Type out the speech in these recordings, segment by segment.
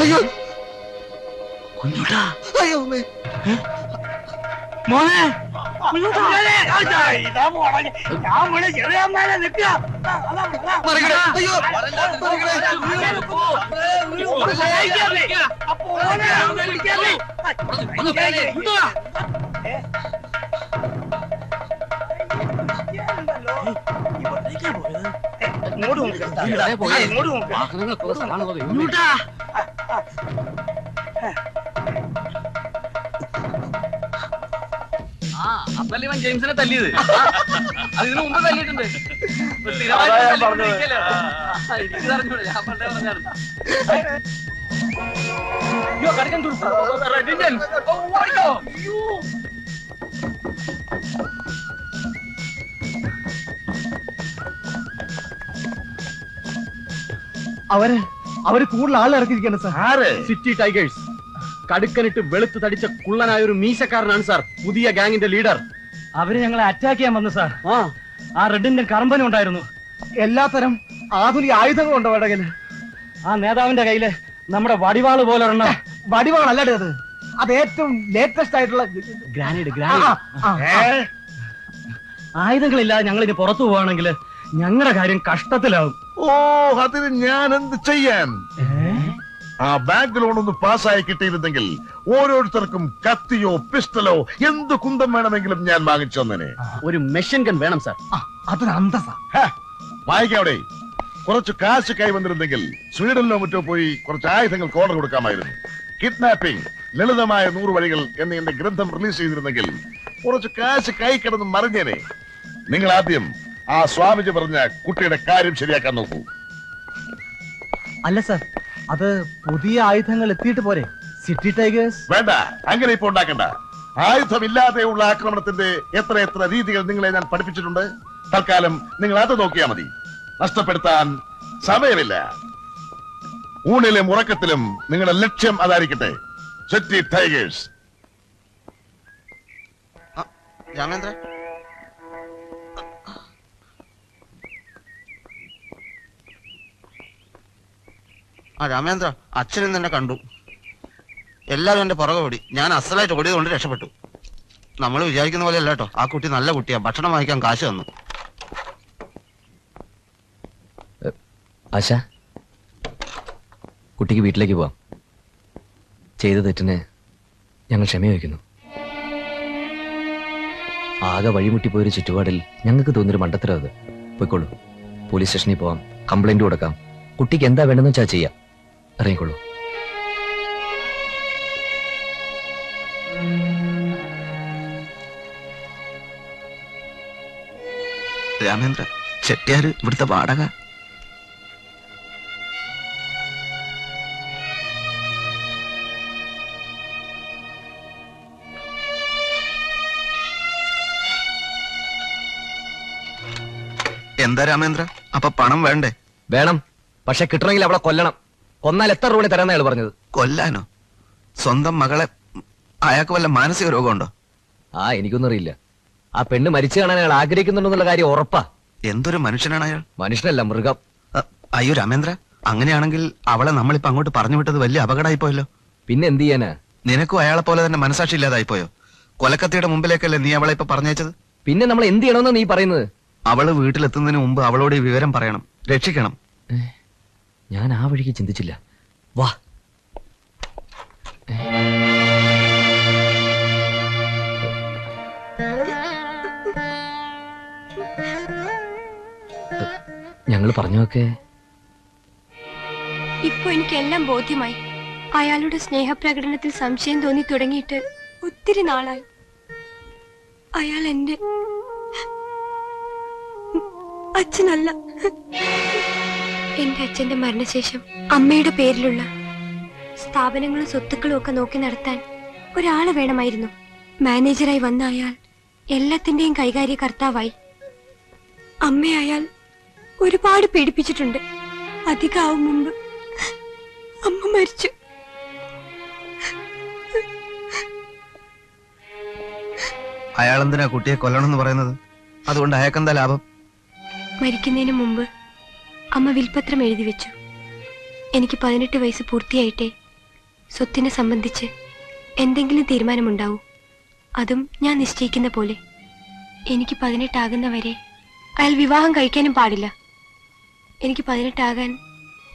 അയ്യോ കുഞ്ഞുട്ടാ അയ്യോ അമ്മേ മോനെ മറികട അയ്യോ കുഞ്ഞുട്ടാ ഇവൻ ജെയിംസിനെ തല്ലിയത്. അത് ഇതിനു മുമ്പ് തല്ലിയിട്ടുണ്ട്. സ്ഥിരമായിട്ട്. ഞാൻ പണ്ടേ. അയ്യോ, കടിക്കാൻ അയ്യോ. അവർ അവർ കൂടുതൽ ആൾ ഇറക്കിയിരിക്കാണ് സാർ. ആര്? City tigers. കടുക്കനിട്ട് വെളുത്ത് തടിച്ച കുള്ളനായ ഒരു മീശക്കാരനാണ് സാർ. പുതിയ ഗാങ്ങിന്റെ ലീഡർ. അവർ ഞങ്ങളെ അറ്റാക്ക് ചെയ്യാൻ വന്നു സാർ ആ. ആ റെഡിന്റെ കറമ്പനും ഉണ്ടായിരുന്നു. എല്ലാത്തരം ആധുനിക ആയുധങ്ങളുണ്ടോ വടകിൽ ആ നേതാവിന്റെ കയ്യിൽ നമ്മുടെ വടിവാൾ പോലെ ഒരെണ്ണം. വടിവാളല്ലേ അത്. അത് ഏറ്റവും ലേറ്റസ്റ്റ് ആയിട്ടുള്ള ഗ്രാനൈഡ് ഗ്രാനൈഡ് ആ, ആ. ആയുധങ്ങളില്ലാതെ ഞങ്ങൾ ഇനി പുറത്തു പോവാണെങ്കിൽ ഞങ്ങളുടെ കാര്യം കഷ്ടത്തിലാവും. ഓ അതിന് ഞാൻ എന്ത് ചെയ്യാൻ? ആ ബാങ്ക് ലോൺ ഒന്ന് പാസ്സായി കിട്ടിയിരുന്നെങ്കിൽ ഓരോരുത്തർക്കും കത്തിയോ പിസ്റ്റലോ എന്ത് കുന്തം വേണമെങ്കിലും ഞാൻ വാങ്ങിച്ചു തന്നെ ഒരു മെഷീൻ ഗൺ വേണം സാർ. അതൊരു അന്തസ വായിക്കാവിടെ കുറച്ച് കാശ് കൈവന്നിരുന്നെങ്കിൽ സ്വീഡനിലോ മറ്റോ പോയി കുറച്ച് ആയുധങ്ങൾക്ക് ഓർഡർ കൊടുക്കാമായിരുന്നു. കിഡ്നാപ്പിംഗ് ലളിതമായ നൂറ് വഴികൾ എന്ന് എന്റെ ഗ്രന്ഥം റിലീസ് ചെയ്തിരുന്നെങ്കിൽ കുറച്ച് കാശ് കൈ കിടന്ന് മറിഞ്ഞേനെ. നിങ്ങൾ ആദ്യം ആ സ്വാമിജി പറഞ്ഞ കുട്ടിയുടെ കാര്യം ശരിയാക്കാൻ നോക്കൂ. അല്ല സാർ. അത് പുതിയ ആയുധങ്ങൾ എത്തിയിട്ട് പോരെ. സിറ്റി ടൈഗേഴ്സ് വേണ്ട അങ്ങനെ ഇപ്പൊ ഉണ്ടാക്കണ്ട. ആയുധമില്ലാതെയുള്ള ആക്രമണത്തിന്റെ എത്ര എത്ര രീതികൾ നിങ്ങളെ ഞാൻ പഠിപ്പിച്ചിട്ടുണ്ട്? തൽക്കാലം നിങ്ങൾ അത് നോക്കിയാൽ മതി. നഷ്ടപ്പെടുത്താൻ സമയമില്ല. ഊണിലും ഉറക്കത്തിലും നിങ്ങളുടെ ലക്ഷ്യം അതായിരിക്കട്ടെ. സിറ്റി ടൈഗേഴ്സ് രാമേന്ദ്ര ആ രാമേന്ദ്ര അച്ഛനും തന്നെ കണ്ടു. എല്ലാവരും എന്റെ പുറകെ ഓടി. ഞാൻ അസലായിട്ട് ഓടിയത് കൊണ്ട് രക്ഷപ്പെട്ടു. നമ്മൾ വിചാരിക്കുന്ന പോലെ അല്ല കേട്ടോ. ആ കുട്ടി നല്ല കുട്ടിയാ. ഭക്ഷണം വാങ്ങിക്കാൻ കാശ് തന്നു. ആശ കുട്ടിക്ക് വീട്ടിലേക്ക് പോവാം. ചെയ്ത തെറ്റിന് ഞങ്ങൾ ക്ഷമ വയ്ക്കുന്നു ആകെ വഴിമുട്ടിപ്പോയൊരു ചുറ്റുപാടിൽ ഞങ്ങൾക്ക് തോന്നിയൊരു മണ്ടത്തരം അത്. പോയിക്കോളൂ. പോലീസ് സ്റ്റേഷനിൽ പോവാം. കംപ്ലൈന്റ് കൊടുക്കാം. കുട്ടിക്ക് എന്താ വേണ്ടെന്ന് വെച്ചാൽ ചെയ്യാം. ഇറങ്ങിക്കോളൂ രാമേന്ദ്ര ചെട്ടിയാർ ഇവിടുത്തെ വാടക? എന്താ രാമേന്ദ്ര? അപ്പൊ പണം വേണ്ടേ? വേണം. പക്ഷെ കിട്ടണമെങ്കിൽ അവളെ കൊല്ലണം. കൊന്നാൽ എത്ര രൂപ തരാന്ന അയാൾ പറഞ്ഞത്? കൊല്ലാനോ? സ്വന്തം മകളെ അയാൾക്ക് വല്ല മാനസിക രോഗമുണ്ടോ? ആ എനിക്കൊന്നും അറിയില്ല ആ പെണ്ണ് മരിച്ചു കാണാൻ അയാൾ ആഗ്രഹിക്കുന്നുണ്ടെന്നുള്ള കാര്യം ഉറപ്പാ. എന്തൊരു മനുഷ്യനാണ് അയാൾ? മനുഷ്യനല്ല മൃഗം. അയ്യോ രാമേന്ദ്ര അങ്ങനെയാണെങ്കിൽ അവളെ നമ്മളിപ്പോ അങ്ങോട്ട് പറഞ്ഞു വിട്ടത് വലിയ അപകടമായി പോയല്ലോ പിന്നെ എന്ത് ചെയ്യാനാ? നിനക്കും അയാളെ പോലെ തന്നെ മനസാക്ഷി ഇല്ലാതായി പോയോ കൊലക്കത്തിയുടെ മുമ്പിലേക്കല്ലേ നീ അവളെ ഇപ്പൊ പറഞ്ഞയച്ചത്? പിന്നെ നമ്മൾ എന്ത് ചെയ്യണമെന്ന് നീ പറയുന്നത്? അവൾ വീട്ടിലെത്തുന്നതിന് മുമ്പ് അവളോട് ഈ വിവരം പറയണം. രക്ഷിക്കണം. ഞാൻ ആ വഴിക്ക് ചിന്തിച്ചില്ല. വാ. ഞങ്ങൾ പറഞ്ഞൊക്കെ ഇപ്പൊ എനിക്കെല്ലാം ബോധ്യമായി. അയാളുടെ സ്നേഹപ്രകടനത്തിൽ സംശയം തോന്നി തുടങ്ങിയിട്ട് ഒത്തിരി നാളായി. അയാൾ എന്റെ അച്ഛനല്ല. എന്റെ അച്ഛന്റെ മരണശേഷം അമ്മയുടെ പേരിലുള്ള സ്ഥാപനങ്ങളും സ്വത്തുക്കളും ഒക്കെ നോക്കി നടത്താൻ ഒരാൾ വേണമായിരുന്നു. മാനേജറായി വന്ന അയാൾ എല്ലാത്തിന്റെയും കൈകാര്യകർത്താവായി കർത്താവായി. അമ്മയായാൽ ഒരുപാട് പീഡിപ്പിച്ചിട്ടുണ്ട് അധികാവും മുമ്പ് അമ്മ മരിച്ചു. അയാൾ എന്തിനാ കുട്ടിയെ കൊല്ലണം എന്ന് പറയുന്നത്? അതുകൊണ്ട് അയാൾക്കെന്താ ലാഭം? മരിക്കുന്നതിന് മുമ്പ് അമ്മ വിൽപത്രം എഴുതി വെച്ചു. എനിക്ക് പതിനെട്ട് വയസ്സ് പൂർത്തിയായിട്ടെ സ്വത്തിനെ സംബന്ധിച്ച് എന്തെങ്കിലും തീരുമാനമുണ്ടാവൂ. അതും ഞാൻ നിശ്ചയിക്കുന്ന പോലെ. എനിക്ക് പതിനെട്ടാകുന്നവരെ അയാൾ വിവാഹം കഴിക്കാനും പാടില്ല. എനിക്ക് പതിനെട്ടാകാൻ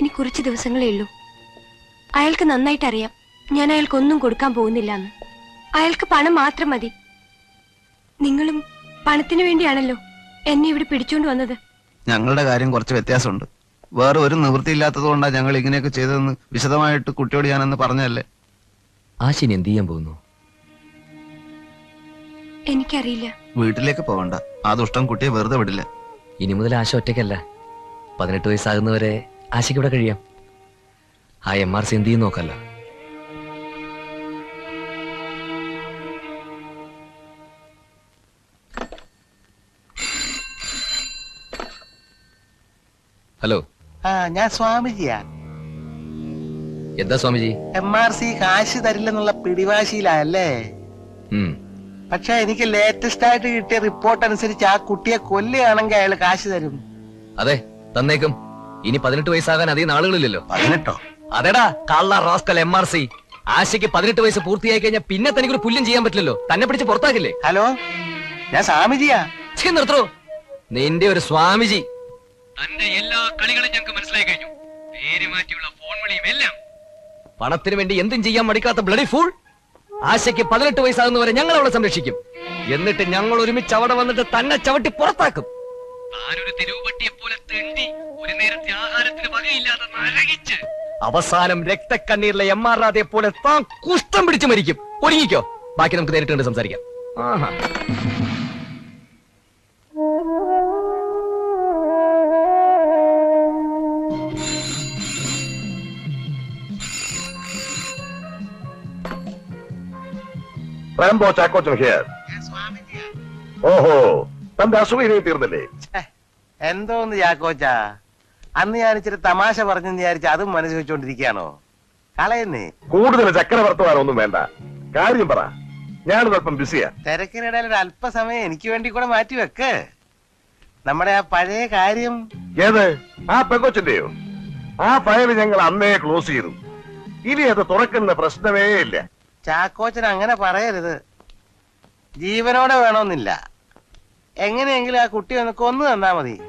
ഇനി കുറച്ച് ദിവസങ്ങളേ ഉള്ളൂ. അയാൾക്ക് നന്നായിട്ട് അറിയാം ഞാൻ അയാൾക്കൊന്നും കൊടുക്കാൻ പോകുന്നില്ല എന്ന് അയാൾക്ക് പണം മാത്രം മതി. നിങ്ങളും പണത്തിന് വേണ്ടിയാണല്ലോ എന്നെ ഇവിടെ പിടിച്ചോണ്ട് വന്നത്. ഞങ്ങളുടെ കാര്യം കുറച്ച് വ്യത്യാസമുണ്ട്. വേറെ ഒരു നിവൃത്തിയില്ലാത്തത് കൊണ്ടാണ് ഞങ്ങൾ ഇങ്ങനെയൊക്കെ ചെയ്തതെന്ന് വിശദമായിട്ട് കുട്ടിയോട് ഞാനെന്ന് പറഞ്ഞല്ലേ ആശിനി എന്ത് ചെയ്യാൻ പോകുന്നു? എനിക്കറിയില്ല. വീട്ടിലേക്ക് പോകണ്ട ആ ദുഷ്ടം കുട്ടിയെ വെറുതെ വിടില്ല. ഇനി മുതൽ ആശ ഒറ്റയ്ക്കല്ല. പതിനെട്ട് വയസ്സാകുന്നവരെ ആശയ്ക്ക് ഇവിടെ കഴിയാം. ആ എം ആർ സി എന്ത് ചെയ്യും നോക്കല്ല. ഹലോ. ആ ഞാൻ സ്വാമിജിയാ. എന്താ സ്വാമിജി? എം ആർ സി കാശ് തരില്ലെന്നുള്ള പിടിവാശിയിലല്ലേ പക്ഷെ എനിക്ക് ലേറ്റസ്റ്റ് ആയിട്ട് കിട്ടിയ റിപ്പോർട്ട് അനുസരിച്ച് ആ കുട്ടിയെ കൊല്ലുകയാണെങ്കിൽ അയാൾ കാശ് തരും. അതെ തന്നേക്കും. ഇനി പതിനെട്ട് വയസ്സാകാൻ അധികം നാളുകളില്ലല്ലോ. പതിനെട്ടോ? അതെടാ കള്ള റോസ്കൽ എം ആർ സി. ആശയ്ക്ക് പതിനെട്ട് വയസ്സ് പൂർത്തിയായി കഴിഞ്ഞാൽ പിന്നെ തനിക്കൊരു പുല്യം ചെയ്യാൻ പറ്റില്ലല്ലോ. തന്നെ പിടിച്ച് പുറത്താക്കില്ലേ? ഹലോ ഞാൻ സ്വാമിജിയാ. നിർത്തോ. നിന്റെ ഒരു സ്വാമിജി. തന്റെ എല്ലാ കളികളും ഞങ്ങൾക്ക് മനസ്സിലായി കഴിഞ്ഞു. പേര് മാറ്റിയുള്ള ഫോൺ വിളിയും എല്ലാം. പണത്തിന് വേണ്ടി എന്തും ചെയ്യാൻ മടിക്കാത്ത ബ്ലഡി ഫൂൾ ആശയ്ക്ക് പതിനെട്ട് വയസ്സാകുന്നവരെ ഞങ്ങൾ അവളെ സംരക്ഷിക്കും. എന്നിട്ട് ഞങ്ങൾ ഒരുമിച്ച് അവിടെ വന്നിട്ട് തന്നെ ചവിട്ടി പുറത്താക്കും. താനൊരു തെരുവുപട്ടിയെ പോലെ തെണ്ടി ഒരു നേരത്തെ ആഹാരത്തിന് വകയില്ലാതെ നരകിച്ച്. അവസാനം രക്തക്കണ്ണീരിലെ എം ആർ രാധയെ പോലെ താൻ കുഷ്ടം പിടിച്ചു മരിക്കും. ഒരുങ്ങിക്കോ. ബാക്കി നമുക്ക് നേരിട്ട് കണ്ട് സംസാരിക്കാം. ആഹാ. റാംബോ ചാക്കോച്ചൻ ഹിയർ ഓഹോ തന്റെ അസുഖയിലേ ഇനി തീർന്നില്ലേ എന്തോന്ന് ചാക്കോച്ചാ? അന്ന് ഞാൻ ഇച്ചിരി തമാശ പറഞ്ഞു വിചാരിച്ച അതും മനസ്സിൽ വെച്ചോണ്ടിരിക്കുകയാണോ കളയുന്നേ. കൂടുതൽ ചക്രവർത്തമാനൊന്നും വേണ്ട. കാര്യം പറ. ഞാനിത് അല്പം ബിസിയാ തിരക്കിനിടയിൽ ഒരു അല്പസമയം എനിക്ക് വേണ്ടി കൂടെ മാറ്റി വെക്ക്. നമ്മുടെ ആ പഴയ കാര്യം. ഏത്? ആ പെങ്കൊച്ചിന്റെയോ? ആ ഫയൽ ഞങ്ങൾ അന്നേ ക്ലോസ് ചെയ്തു. ഇനി അത് തുറക്കുന്ന പ്രശ്നമേ ഇല്ല. ചാക്കോച്ചൻ അങ്ങനെ പറയരുത്. ജീവനോടെ വേണമെന്നില്ല എങ്ങനെയെങ്കിലും ആ കുട്ടി ഒന്ന് കൊന്നു തന്നാ മതി.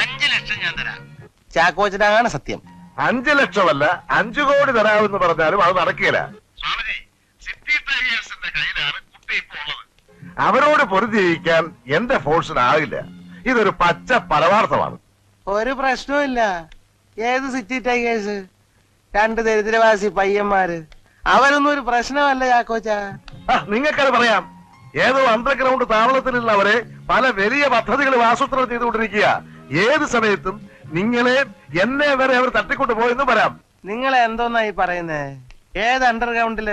അഞ്ചു ലക്ഷം ഞാൻ തരാം. ചാക്കോച്ചനാണ് സത്യം. അഞ്ചു ലക്ഷമല്ല അഞ്ചു കോടി തരാമെന്ന് പറഞ്ഞാലും അത് നടക്കില്ല. അവരോട് പൊരുതി ജയിക്കാൻ എന്റെ ഫോഴ്സിനാകില്ല. ഇതൊരു പച്ച പരമാർത്ഥമാണ് ഒരു പ്രശ്നവുമില്ല. ഏത് സിറ്റി ടൈഗേഴ്സ് രണ്ട് ദരിദ്രവാസി പയ്യന്മാര്. അവരൊന്നും ഒരു പ്രശ്നമല്ല ചാക്കോച്ച നിങ്ങൾക്കത് പറയാം. ഏതോ അണ്ടർഗ്രൗണ്ട് താവളത്തിലുള്ളവരെ പല വലിയ പദ്ധതികൾ ആസൂത്രണം ചെയ്തുകൊണ്ടിരിക്കുക. ഏത് സമയത്തും നിങ്ങളെ എന്നെ വരെ അവർ തട്ടിക്കൊണ്ട് പോയെന്ന് പറയാം. നിങ്ങൾ എന്തോന്നാ ഈ പറയുന്നേ? ഏത് അണ്ടർഗ്രൗണ്ടിൽ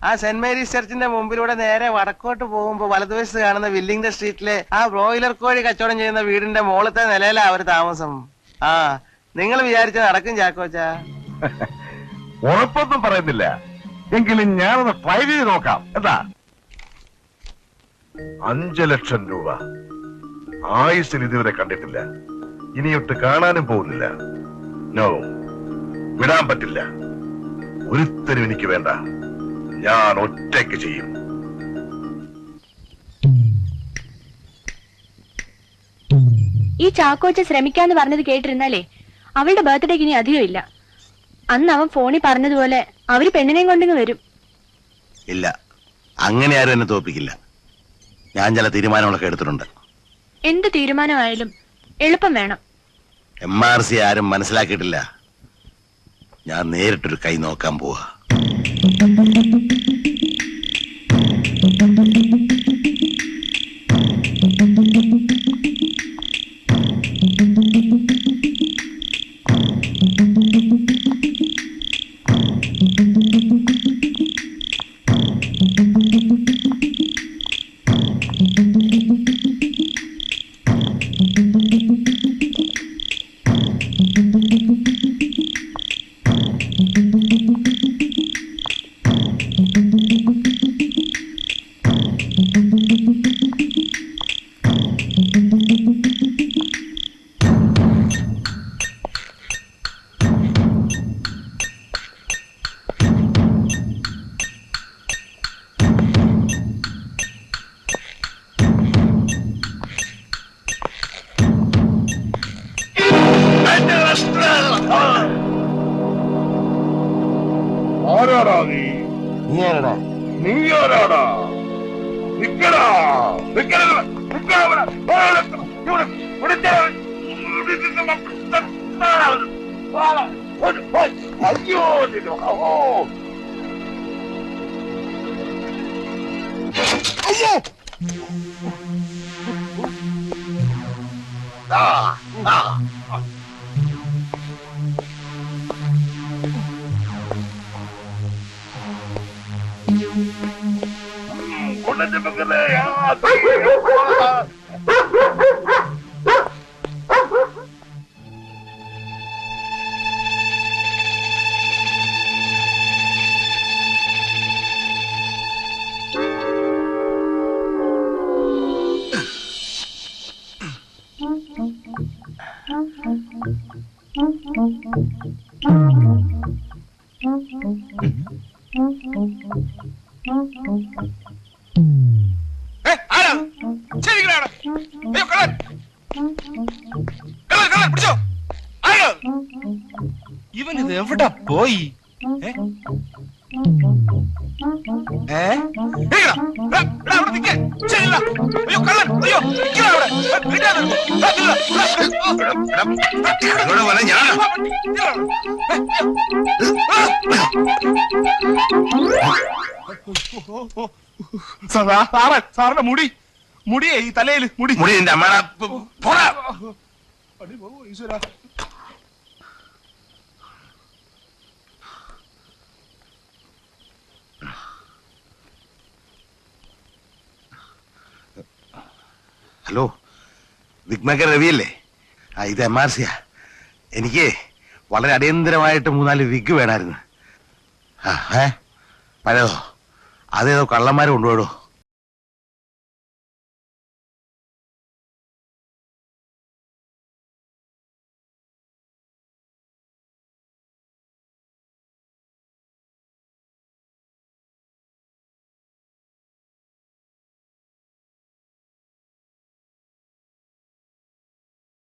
ആ സെന്റ് മേരീസ് ചർച്ചിന്റെ മുമ്പിലൂടെ നേരെ വടക്കോട്ട് പോകുമ്പോ വലതുവശത്ത് കാണുന്ന വില്ലിംഗ്ടൺ സ്ട്രീറ്റിലെ ആ ബ്രോയിലർ കോഴി കച്ചവടം ചെയ്യുന്ന വീടിന്റെ മുകളത്തെ നിലയിലാ അവർ താമസം. ആ നിങ്ങൾ വിചാരിച്ച നടക്കും ചാക്കോച്ച ഉറപ്പൊന്നും പറയുന്നില്ല. എങ്കിലും ഞാനൊന്ന് ട്രൈ ചെയ്ത് നോക്കാം. എന്താ? അഞ്ചു ലക്ഷം രൂപ. ആയുസിൽ ഇതുവരെ കണ്ടിട്ടില്ല. ഇനിയൊട്ട് കാണാനും പോകുന്നില്ല. നോ വിടാൻ പറ്റില്ല. ഒരുത്തരും എനിക്ക് വേണ്ട. ഞാൻ ഒറ്റയ്ക്ക് ചെയ്യും. ഈ ചാക്കോച്ച ശ്രമിക്കാന്ന് പറഞ്ഞത് കേട്ടിരുന്നാലേ അവളുടെ ബർത്ത്ഡേക്ക് ഇനി അധികം ഇല്ല അന്ന് അവൻ ഫോണിൽ പറഞ്ഞതുപോലെ അവർ പെണ്ണിനെയും കൊണ്ടിങ്ങ് വരും. ഇല്ല. അങ്ങനെ ആരും എന്നെ തോപ്പിക്കില്ല. ഞാൻ ചില തീരുമാനങ്ങളൊക്കെ എടുത്തിട്ടുണ്ട്. എന്ത് തീരുമാനമായാലും എളുപ്പം വേണം. എം ആർ സി ആരും മനസ്സിലാക്കിയിട്ടില്ല. ഞാൻ നേരിട്ടൊരു കൈ നോക്കാൻ പോവാ. ആരാടാ നീ? നീ ആരാടാ? നീ ആരാടാ നിക്കടാ. നിക്കടാ. നിക്കടാ. അയ്യോ അയ്യോ! ആ ആ. കൊണ്ടു മക്കളെ ആ. നില്ല. ഇത് എവിടെ പോയി? സാറാ, സാറേ, സാറിന്റെ മുടി. മുടിയേ ഈ തലയിൽ മുടി. മുടി നിന്റെ അമ്മയുടെ ഹലോ വിഗ്മേക്കർ രവിയല്ലേ? ആ ഇത് എം ആർ സിയാ. എനിക്ക് വളരെ അടിയന്തരമായിട്ട് മൂന്നാൽ വിഗ് വേണമായിരുന്നു ആ ഏ? പഴയതോ? അതേതോ കള്ളന്മാരെ കൊണ്ടുപോയടോ